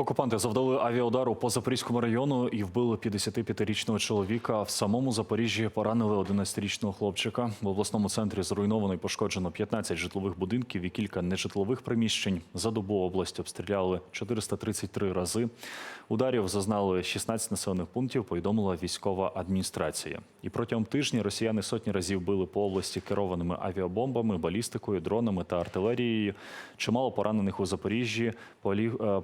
Окупанти завдали авіаудару по Запорізькому району і вбили 55-річного чоловіка. В самому Запоріжжі поранили 11-річного хлопчика. В обласному центрі зруйновано і пошкоджено 15 житлових будинків і кілька нежитлових приміщень. За добу область обстріляли 433 рази. Ударів зазнали 16 населених пунктів. Повідомила військова адміністрація. І протягом тижня росіяни сотні разів били по області керованими авіабомбами, балістикою, дронами та артилерією. Чимало поранених у Запоріжжі, Полі-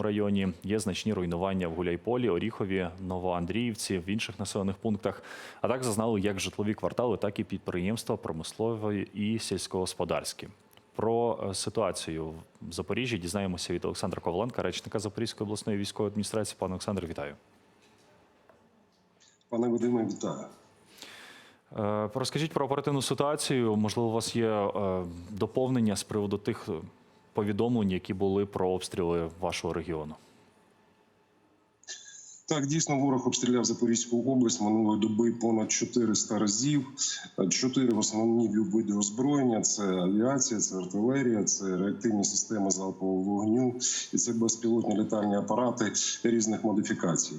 е, районі. Є значні руйнування в Гуляйполі, Оріхові, Новоандріївці, в інших населених пунктах. А так зазнали як житлові квартали, так і підприємства промислові і сільськогосподарські. Про е, ситуацію в Запоріжжі дізнаємося від Олександра Коваленка, речника Запорізької обласної військової адміністрації. Пане Олександр, вітаю. Пане Вадиме, вітаю. Е, Розкажіть про оперативну ситуацію. Можливо, у вас є е, доповнення з приводу тих повідомлень, які були про обстріли вашого регіону. Так, дійсно, ворог обстріляв Запорізьку область минулої доби понад 400 разів. Чотири основні види озброєння: це авіація, це артилерія, це реактивні системи залпового вогню і це безпілотні літальні апарати різних модифікацій.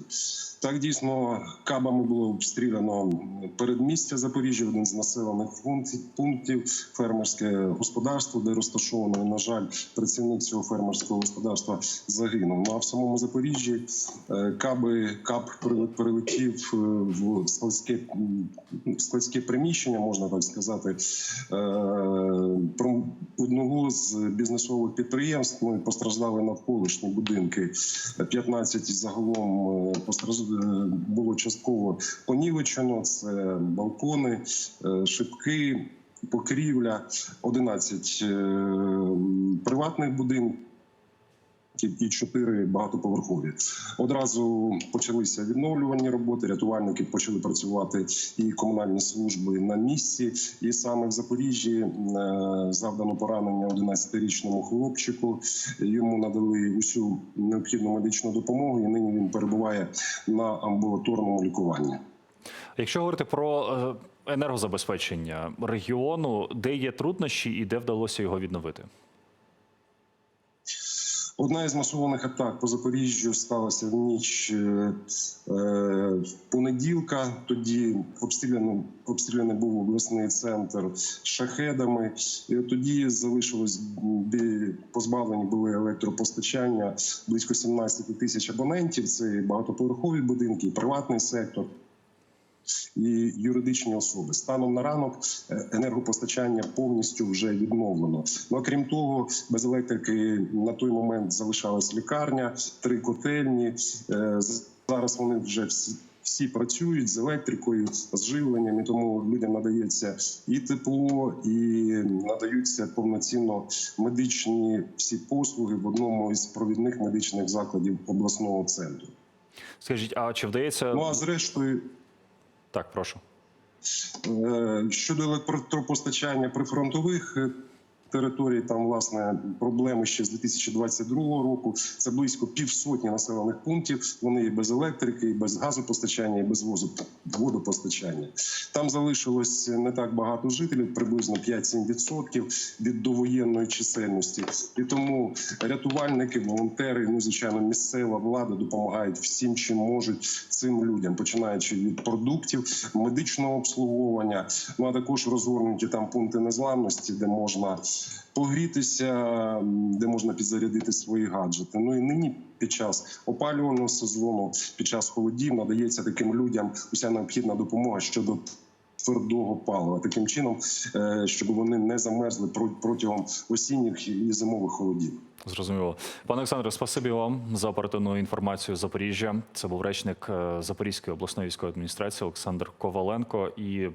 Так, дійсно, кабами було обстріляно передмістя Запоріжжя, один з населених пунктів- фермерське господарство, де розташовано. На жаль, працівник цього фермерського господарства загинув. Ну а в самому Запоріжжі е, каби кап пере- перелетів е, в складське складське приміщення, можна так сказати, е, одного з бізнесових підприємств. Ну постраждали навколишні будинки. 15 загалом е, постраж- е, було частково понівечено. Це балкони, е, шибки, покрівля, 11 е, приватних будинків. І чотири багатоповерхові одразу почалися відновлювані роботи. Рятувальники почали працювати і комунальні служби на місці. І саме в Запоріжжі е, завдано поранення 11-річному хлопчику. Йому надали усю необхідну медичну допомогу. І нині він перебуває на амбулаторному лікуванні. Якщо говорити про е, енергозабезпечення регіону, де є труднощі і де вдалося його відновити? Одна із масованих атак по Запоріжжю сталася в ніч е, е, понеділка. Тоді обстріляно обстріляний був обласний центр шахедами. І тоді залишилось де позбавлені були електропостачання близько 17 тисяч абонентів. Це багатоповерхові будинки, приватний сектор. І юридичні особи станом на ранок е, енергопостачання повністю вже відновлено. Ну а крім того, без електрики на той момент залишалась лікарня, три котельні. Е, Зараз вони вже всі. Всі працюють з електрикою, з живленням, і тому людям надається і тепло, і надаються повноцінно медичні всі послуги в одному із провідних медичних закладів обласного центру. Скажіть, а чи вдається Ну а зрештою, так, прошу. Е, Щодо електропостачання прифронтових територій, там власне проблеми ще з 2022 року. Це близько півсотні населених пунктів. Вони і без електрики, і без газопостачання, і без водопостачання. Там залишилось не так багато жителів, приблизно 5-7% від довоєнної чисельності. І тому рятувальники, волонтери, ну звичайно, місцева влада допомагають всім, чим можуть цим людям, починаючи від продуктів, медичного обслуговування. Ну а також розгорнуті там пункти незламності, де можна погрітися, де можна підзарядити свої гаджети. Ну і нині. Під час опалювального сезону, під час холодів надається таким людям уся необхідна допомога щодо твердого палива, таким чином, е, щоб вони не замерзли протягом осінніх і зимових холодів. Зрозуміло. Пане Олександре, спасибі вам за оперативну інформацію з Запоріжжя. Це був речник е, Запорізької обласної військової адміністрації Олександр Коваленко. І